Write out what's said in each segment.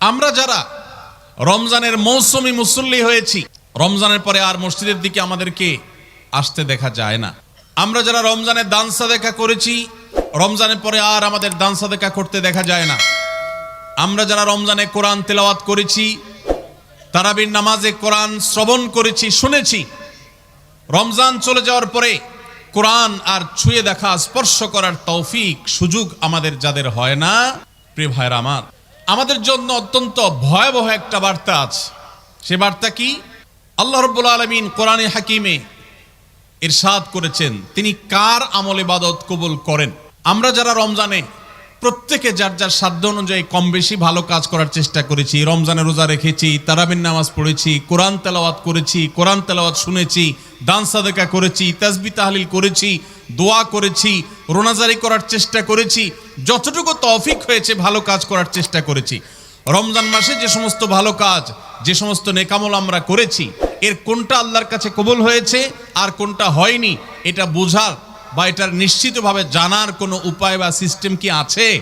আমরা যারা রমজানের মৌসুমি মুসল্লি হয়েছি, রমজানের পরে আর মসজিদের দিকে আমাদেরকে আসতে দেখা যায় না। আমরা যারা রমজানের দানসা দেখা করেছি, রমজানের পরে আর আমাদের দানসা দেখা করতে দেখা যায় না। আমরা যারা রমজানে কোরআন তেলাওয়াত করেছি, তারাবির নামাজে কোরআন শ্রবণ করেছি, শুনেছি, রমজান চলে যাওয়ার পরে কোরআন আর ছুঁয়ে দেখা, স্পর্শ করার তৌফিক, সুযোগ আমাদের যাদের হয় না, প্রিয় ভাইরা আমার। আমাদের জন্য অত্যন্ত ভয়াবহ একটা বার্তা আছে। সে বার্তা কি? আল্লাহ রব্বুল আলমিন কোরআনে হাকিমে ইরশাদ করেছেন, তিনি কার আমল ইবাদত কবুল করেন? আমরা যারা রমজানে, প্রত্যেকে যার যার সাধ্য অনুযায়ী কম বেশি ভালো কাজ করার চেষ্টা করেছি রমজানে রোজা রেখেছি তারাবিন নামাজ পড়েছি, কোরআন তেলাওয়াত করেছি, কোরআন তেলাওয়াত শুনেছি দান সাদেকা করেছি, তাসবি তাহলিল করেছি, দোয়া করেছি, রোনাজারি করার চেষ্টা করেছি, যতটুকু তৌফিক হয়েছে ভালো কাজ করার চেষ্টা করেছি। রমজান মাসে যে সমস্ত ভালো কাজ, যে সমস্ত নেকামল আমরা করেছি, এর কোনটা আল্লাহর কাছে কবুল হয়েছে আর কোনটা হয়নি, এটা বোঝার বা এটার নিশ্চিতভাবে জানার কোনো উপায় বা সিস্টেম কি আছে?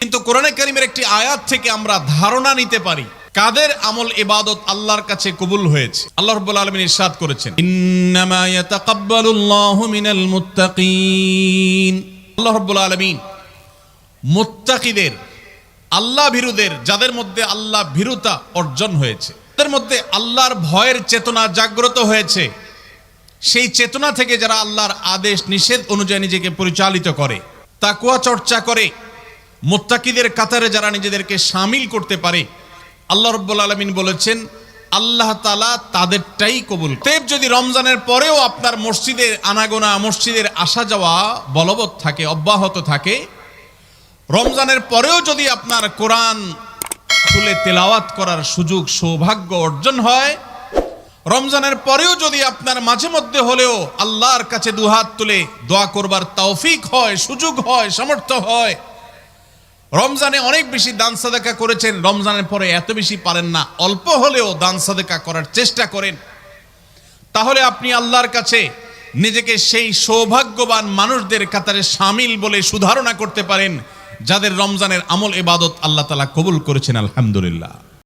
কিন্তু কোরআনে কারিমের একটি আয়াত থেকে আমরা ধারণা নিতে পারি। কাদের আমল ইবাদত আল্লাহর কাছে কবুল হয়েছে? আল্লাহ রাব্বুল আলামিন ইরশাদ করেছেন মুত্তাকিন। আল্লাহ রাব্বুল আলামিন মুত্তাকিদের, আল্লাহ ভীরুদের যাদের মধ্যে আল্লাহ ভীরুতা অর্জন হয়েছে, তাদের মধ্যে আল্লাহর ভয়ের চেতনা জাগ্রত হয়েছে, সেই চেতনা থেকে যারা আল্লাহর আদেশ, নিষেধ অনুযায়ী নিজেকে পরিচালিত করে, তাকুয়া চর্চা করে, মোত্তাকিদের কাতারে যারা নিজেদেরকে সামিল করতে পারে আল্লাহ রব্বুল আলমিন বলেছেন, আল্লাহ তালা তাদেরটাই কবুল তেব যদি রমজানের পরেও আপনার মসজিদের আনাগোনা, মসজিদের আসা যাওয়া বলবৎ থাকে, অব্যাহত থাকে, রমজানের পরেও যদি আপনার কোরআন খুলে তেলাওয়াত করার সুযোগ, সৌভাগ্য অর্জন হয়, রমজানের পরেও যদি আপনার মাঝে মধ্যে হলেও আল্লাহর কাছে দুহাত তুলে দোয়া করবার তৌফিক হয়, সুযোগ হয়, সামর্থ্য হয় রমজানে অনেক বেশি দান সাদাকা করেছেন, রমজানের পরে এত বেশি পারেন না, অল্প হলেও দান সাদাকা করার চেষ্টা করেন। তাহলে আপনি আল্লাহর কাছে নিজেকে সেই সৌভাগ্যবান মানুষদের কাতারে সামিল বলে সুধারণা করতে পারেন, যাদের রমজানের আমল এবাদত আল্লাহ তালা কবুল করেছেন, আলহামদুলিল্লাহ।